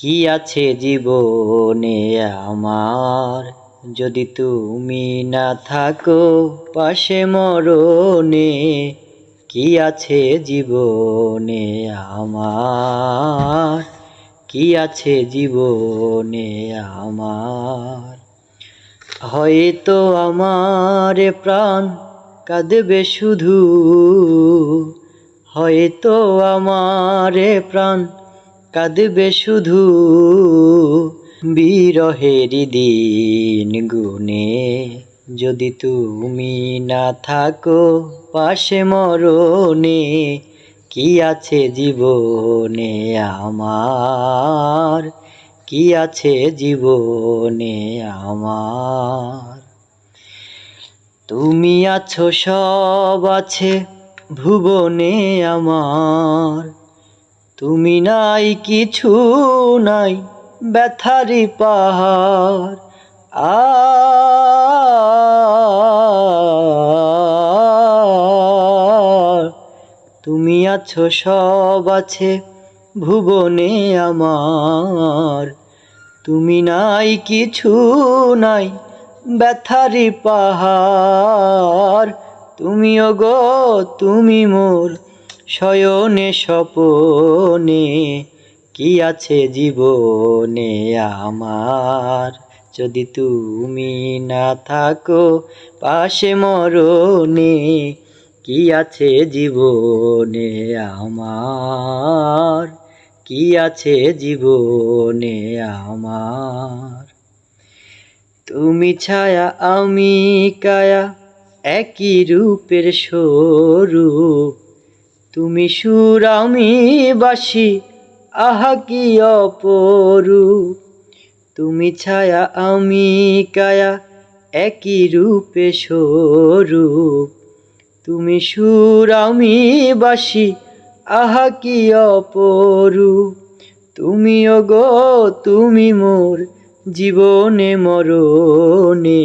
কি আছে জীবনে আমার? যদি তুমি না থাকো পাশে মরণে, কি আছে জীবনে আমার? কি আছে জীবনে আমার? হয়তো আমার প্রাণ কাঁদবে শুধু, হয়তো আমার প্রাণ কাঁদবে শুধু বিরহের দিন গুনে যদি তুমি না থাকো পাশে মরণে, কি আছে জীবনে আমার? কি আছে জীবনে আমার? তুমি আছো, সব আছে ভুবনে আমার। তুমি নাই, কিছু নাই, ব্যথারি পাহাড়। আর তুমি আছো, সব আছে ভুবনে আমার। তুমি নাই, কিছু নাই, ব্যথারি পাহাড়। তুমিও গো, তুমি মোর শয়নে স্বপনে, কি আছে জীবনে আমার? যদি তুমি না থাকো পাশে মরণে, কি আছে জীবনে আমার? কি আছে জীবনে আমার? তুমি ছায়া, আমি কায়া, একই রূপের স্বরূপ। তুমি সুর আমি বাসি, আহা কি অপরূপ। তুমি ছায়া, আমি কায়া, একই রূপে স্বরূপ। তুমি সুর আমি বাসি, আহা কি অপরূপ। তুমিও গো তুমি মোর জীবনে মরণে,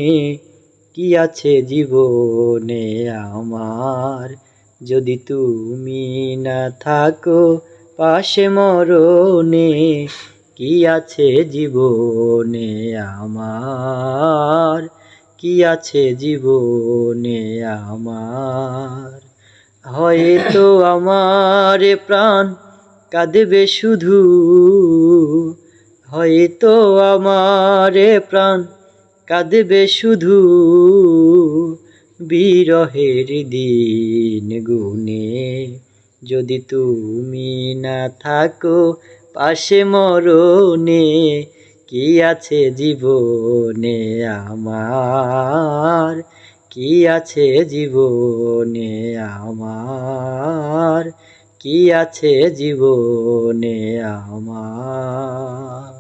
কি আছে জীবনে আমার? যদি তুমি না থাকো, পাশে মরণে কি আছে জীবনে আমার? কি আছে জীবনে আমার? হয়তো আমার প্রাণ কাঁদবে শুধু, হয়তো আমার প্রাণ কাঁদবে শুধু। বিরহের দিন গুনে। যদি তুমি না থাকো পাশে মরণে, কি আছে জীবনে আমার? কি আছে জীবনে আমার? কি আছে জীবনে আমার?